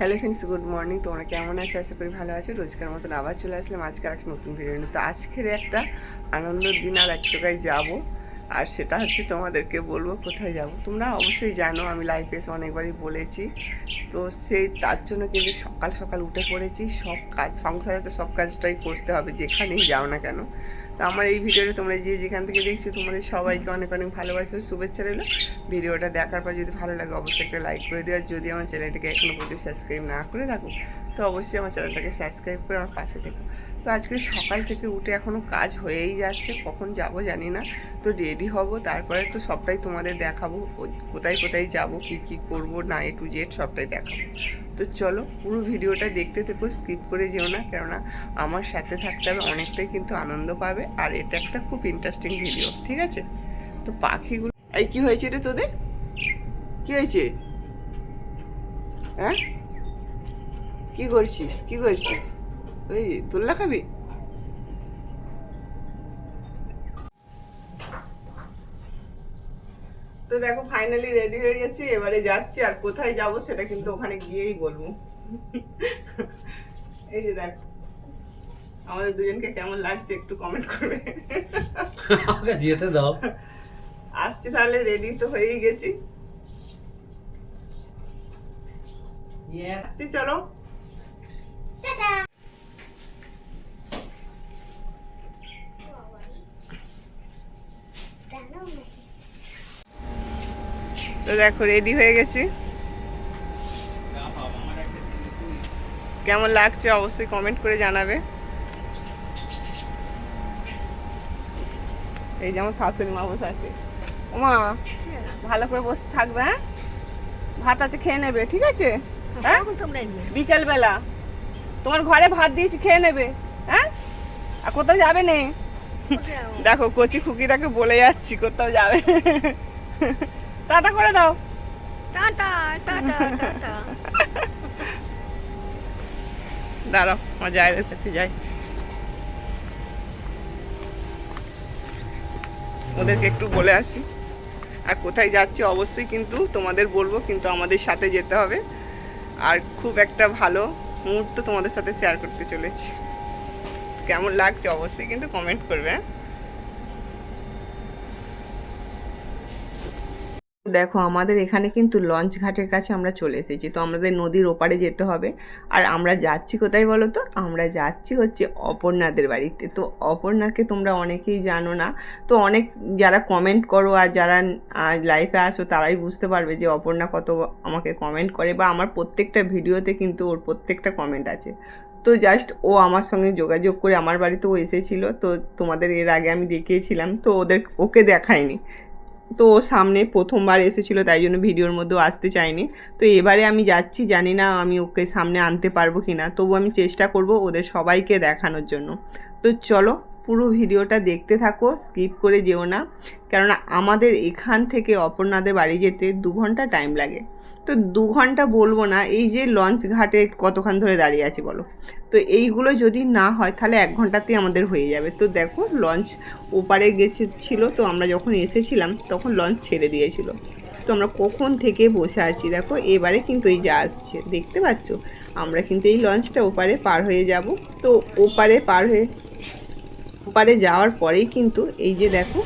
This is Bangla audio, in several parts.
hello friends good morning তোমরা কেমন আছো? আশা করি ভালো আছো। রোজকার মতন আবার চলে আসলাম আজকে একটা নতুন ভিডিও তো আজকের একটা আনন্দের দিন আর এক জায়গায় যাব। আর সেটা হচ্ছে তোমাদেরকে বলব কোথায় যাব। তোমরা অবশ্যই জানো, আমি লাইফে এসে অনেকবারই বলেছি। তো সেই তার জন্য কিন্তু সকাল সকাল উঠে পড়েছি। সব কাজ, সংসারে তো সব কাজটাই করতে হবে, যেখানেই যাও না কেন। তো আমার এই ভিডিওটা তোমরা যে যেখান থেকে দেখছ, তোমাদের সবাইকে অনেক অনেক ভালোবাসা শুভেচ্ছা রইল। ভিডিওটা দেখার পর যদি ভালো লাগে, অবশ্যই একটা লাইক করে দিও। আর যদি আমার চ্যানেলটাকে এখনও পর্যন্ত সাবস্ক্রাইব না করে থাকো, তো অবশ্যই আমার চ্যানেলটাকে সাবস্ক্রাইব করে আমার পাশে থেকো। তো আজকে সকাল থেকে উঠে এখনও কাজ হয়েই যাচ্ছে, কখন যাব জানি না। তো রেডি হব, তারপরে তো সবটাই তোমাদের দেখাবো কোথায় কোথায় যাব, কি কি করব, না এ টু জেড সবটাই দেখাবো। তো চলো পুরো ভিডিওটা দেখতে থেকো স্কিপ করে যেও না। কেননা আমার সাথে থাকতে হবে, অনেকটাই কিন্তু আনন্দ পাবে। আর এটা একটা খুব ইন্টারেস্টিং ভিডিও ঠিক আছে? তো পাখিগুলো এই কি হয়েছে রে তোদের? কি হয়েছে? হ্যাঁ? কি করছিস? কি করছিস? ওই তুল্লা খাবি? তো দেখো ফাইনালি রেডি হয়ে গেছি এবারে যাচ্ছি আর কোথায় যাব সেটা কিন্তু ওখানে গিয়েই বলব। এই যে দেখো আমাদের দুজনকে কেমন লাগছে একটু কমেন্ট করবে। আমাকে যেতে দাও। আসছি তাহলে রেডি তো হয়েই গেছি। আসছি চলো। তো দেখো রেডি হয়ে গেছি। কেমন লাগছে অবশ্যই কমেন্ট করে জানাবে। এই যেমন শাশুড়ি মা বসে আছে। ওমা ভালো করে বসে থাকবে হ্যাঁ? ভাত আছে খেয়ে নেবে ঠিক আছে? হ্যাঁ? বিকেল বেলা তোমার ঘরে ভাত দিয়েছি খেয়ে নেবে হ্যাঁ? আর কোথাও যাবে নে? দেখো কচি খুকিটাকে বলে যাচ্ছি কোথাও যাবে টাটা করে দাও। Tata tata tata. দাঁড়াও আমার জায়দের কাছে যাই। ওদেরকে একটু বলে আসি। আর কোথায় যাচ্ছি অবশ্যই কিন্তু তোমাদের বলব কিন্তু আমাদের সাথে যেতে হবে। আর খুব একটা ভালো মুহূর্ত তোমাদের সাথে শেয়ার করতে চলেছি। কেমন লাগছে অবশ্যই কিন্তু কমেন্ট করবে হ্যাঁ? দেখো, আমাদের এখানে কিন্তু লঞ্চ ঘাটের কাছে আমরা চলে এসেছি। তো আমাদের নদীর ওপারে যেতে হবে। আর আমরা যাচ্ছি কোথায় বলো তো? আমরা যাচ্ছি হচ্ছে অপর্ণাদের বাড়িতে। তো অপর্ণাকে তোমরা অনেকেই জানো না। তো অনেক যারা কমেন্ট করো আর যারা লাইফে আসো, তারাই বুঝতে পারবে যে অপর্ণা কত আমাকে কমেন্ট করে বা আমার প্রত্যেকটা ভিডিওতে কিন্তু ওর প্রত্যেকটা কমেন্ট আছে। তো জাস্ট ও আমার সঙ্গে যোগাযোগ করে আমার বাড়িতে ও এসেছিল। তো তোমাদের এর আগে আমি দেখিয়েছিলাম। তো ওদের, ওকে দেখায়নি তো সামনে প্রথমবার এসেছিল, তাই জন্য ভিডিওর মধ্যেও আসতে চাইনি। তো এবারে আমি যাচ্ছি, জানি না আমি ওকে সামনে আনতে পারব কি না তবু আমি চেষ্টা করব ওদের সবাইকে দেখানোর জন্য। তো চলো পুরো ভিডিওটা দেখতে থাকো স্কিপ করে যেও না। কেননা আমাদের এখান থেকে অপর্ণাদের বাড়ি যেতে দু ঘণ্টা টাইম লাগে। তো দু ঘণ্টা বলব না, এই যে লঞ্চ ঘাটে কতক্ষণ ধরে দাঁড়িয়ে আছি বলো। তো এইগুলো যদি না হয়, তাহলে এক ঘন্টাতেই আমাদের হয়ে যাবে। তো দেখো লঞ্চ ওপারে গেছে ছিল, তো আমরা যখন এসেছিলাম, তখন লঞ্চ ছেড়ে দিয়েছিল। তো আমরা কখন থেকে বসে আছি দেখো, এবারে কিন্তু এই যা আসছে, দেখতে পাচ্ছ? আমরা কিন্তু এই লঞ্চটা ওপারে পার হয়ে যাব। তো ওপারে পার হয়ে ওপারে যাওয়ার পরেই কিন্তু এই যে দেখো,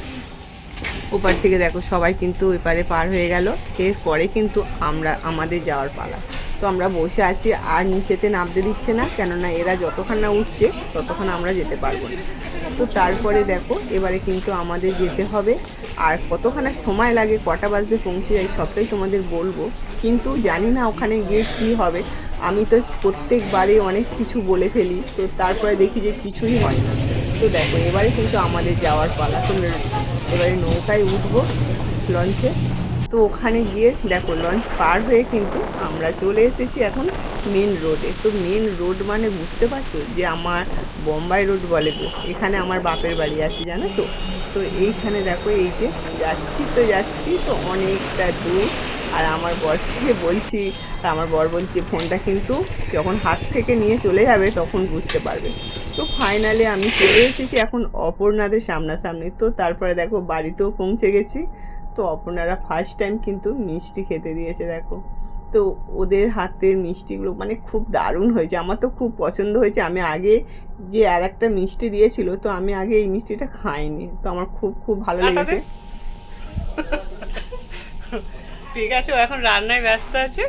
ওপার থেকে দেখো সবাই কিন্তু এপারে পার হয়ে গেল। এরপরে কিন্তু আমরা, আমাদের যাওয়ার পালা। তো আমরা বসে আছি, আর নিচেতে নামতে দিচ্ছে না, কেননা এরা যতক্ষণ না উঠছে, ততক্ষণ আমরা যেতে পারব না। তো তারপরে দেখো, এবারে কিন্তু আমাদের যেতে হবে। আর কতখানা সময় লাগে, কটা বাজতে পৌঁছে যাই সবটাই তোমাদের বলব। কিন্তু জানি না ওখানে গিয়ে কী হবে। আমি তো প্রত্যেকবারে অনেক কিছু বলে ফেলি, তো তারপরে দেখি যে কিছুই হয় না। তো দেখো, এবারে কিন্তু আমাদের যাওয়ার পালা। তো এবারে নৌকায় উঠবো লঞ্চে তো ওখানে গিয়ে দেখো লঞ্চ পার হয়ে কিন্তু আমরা চলে এসেছি এখন মেন রোডে তো মেন রোড মানে বুঝতে পারছ যে আমার বোম্বাই রোড বলে তো এখানে আমার বাপের বাড়ি আছে, জানো তো? তো এইখানে দেখো, এই যে যাচ্ছি তো যাচ্ছি, তো অনেকটা দূর। আর আমার বরকে বলছি আমার বর বলছে, ফোনটা কিন্তু যখন হাত থেকে নিয়ে চলে যাবে, তখন বুঝতে পারবে। তো ফাইনালি আমি চলে এসেছি এখন অপর্ণাদের সামনাসামনি। তো তারপরে দেখো বাড়িতেও পৌঁছে গেছি। তো অপর্ণারা ফার্স্ট টাইম কিন্তু মিষ্টি খেতে দিয়েছে দেখো। তো ওদের হাতের মিষ্টিগুলো মানে খুব দারুণ হয়েছে। আমার তো খুব পছন্দ হয়েছে। আমি আগে যে আর একটা মিষ্টি দিয়েছিল তো আমি আগে এই মিষ্টিটা খাইনি। তো আমার খুব খুব ভালো লেগেছে। ঠিক আছে ও এখন রান্নায় ব্যস্ত আছে।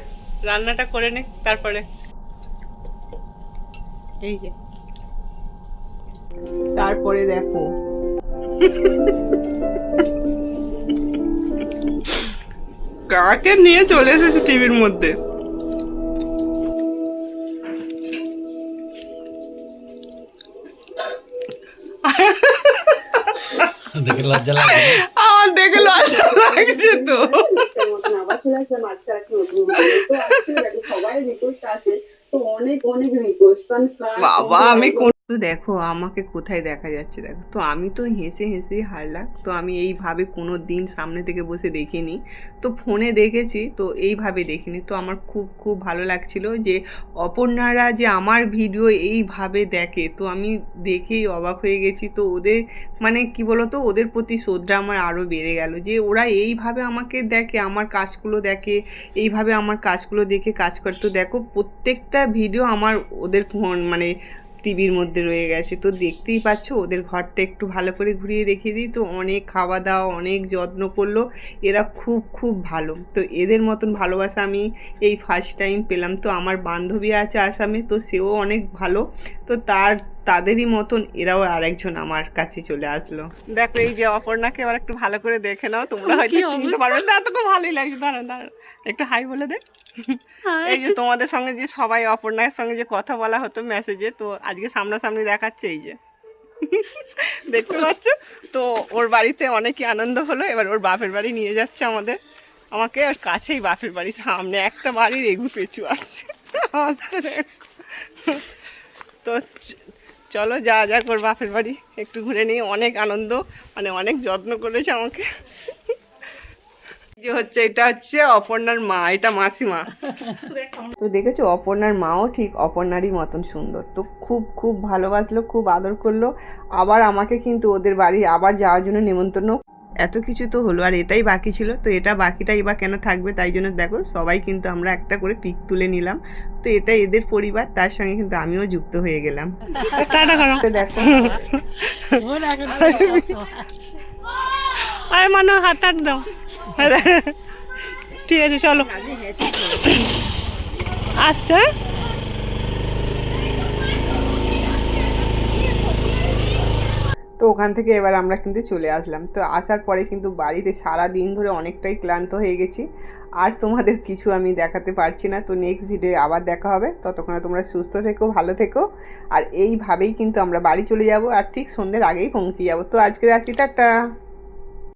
রান্নাটা করে নে তারপরে। এই যে। তারপরে দেখো। কাকে নিয়ে চলে এসেছে টিভির মধ্যে? দেখে লজ্জা লাগে আমার দেখে লজ্জা লাগছে তো। আবার চলে আসলাম আজকে একটা নতুন তো আজকে সবাই রিকোয়েস্ট আছে তো অনেক অনেক রিকোয়েস্ট বাবা আমি কোন তো দেখো আমাকে কোথায় দেখা যাচ্ছে দেখো। তো আমি তো হেসে হেসেই হারলাম। তো আমি এইভাবে কোনো দিন সামনে থেকে বসে দেখিনি। তো ফোনে দেখেছি, তো এইভাবে দেখিনি। তো আমার খুব খুব ভালো লাগছিল যে অপর্ণারা যে আমার ভিডিও এইভাবে দেখে, তো আমি দেখেই অবাক হয়ে গেছি। তো ওদের মানে কি বলতো, ওদের প্রতি শ্রদ্ধা আমার আরও বেড়ে গেল যে ওরা এইভাবে আমাকে দেখে, আমার কাজগুলো দেখে, এইভাবে আমার কাজগুলো দেখে কাজ করে তো দেখো প্রত্যেকটা ভিডিও আমার ওদের ফোন মানে টিভির মধ্যে রয়ে গেছে। তো দেখতেই পাচ্ছ, ওদের ঘরটা একটু ভালো করে ঘুরিয়ে দেখিয়ে দিই। তো অনেক খাওয়া দাওয়া, অনেক যত্ন করল। এরা খুব খুব ভালো। তো এদের মতন ভালোবাসা আমি এই ফার্স্ট টাইম পেলাম। তো আমার বান্ধবী আছে আসামে, তো সেও অনেক ভালো। তো তার তাদেরই মতন এরাও আরেকজন আমার কাছে চলে আসলো। দেখো এই যে অপর্ণাকে এবার একটু ভালো করে দেখে নাও তোমরা হয়তো চিনতে পারবে। না তো খুব ভালোই লাগছে দাঁড়ান দাঁড়ান একটু হাই বলে দে। এই যে তোমাদের সঙ্গে যে সবাই অপর্ণার সঙ্গে যে কথা বলা হতো মেসেজে তো আজকে সামনাসামনি দেখাচ্ছে এই যে। দেখতে পাচ্ছ? তো ওর বাড়িতে অনেকই আনন্দ হলো এবার ওর বাপের বাড়ি নিয়ে যাচ্ছে আমাদের। আমাকে আর কাছেই বাপের বাড়ি সামনে একটা বাড়ির এগু পেঁচু আছে। আসছে তো চলো যা যা ওর বাপের বাড়ি। একটু ঘুরে নিয়ে অনেক আনন্দ মানে অনেক যত্ন করেছে আমাকে। যে হচ্ছে, এটা হচ্ছে অপর্ণার মা, এটা মাসিমা। তো দেখেছ, অপর্ণার মাও ঠিক অপর্ণারই মতন সুন্দর। তো খুব খুব ভালোবাসলো, খুব আদর করল। আবার আমাকে কিন্তু ওদের বাড়ি আবার যাওয়ার জন্য নেমন্তন্ন এত কিছু তো হলো আর এটাই বাকি ছিল। তো এটা বাকিটাই বা কেন থাকবে তাই জন্য দেখো সবাই কিন্তু আমরা একটা করে পিক তুলে নিলাম। তো এটা এদের পরিবার তার সঙ্গে কিন্তু আমিও যুক্ত হয়ে গেলাম। দেখো। আয় মানো হাত দাও। ঠিক আছে চলো। আসছে? তো ওখান থেকে এবার আমরা কিন্তু চলে আসলাম। তো আসার পরে কিন্তু বাড়িতে সারা দিন ধরে অনেকটাই ক্লান্ত হয়ে গেছি। আর তোমাদের কিছু আমি দেখাতে পারছি না। তো নেক্সট ভিডিও আবার দেখা হবে। ততক্ষণে তোমরা সুস্থ থেকো, ভালো থেকো। আর এইভাবেই কিন্তু আমরা বাড়ি চলে যাব। আর ঠিক সন্ধ্যের আগেই পৌঁছে যাব। তো আজকের আসি টাটা!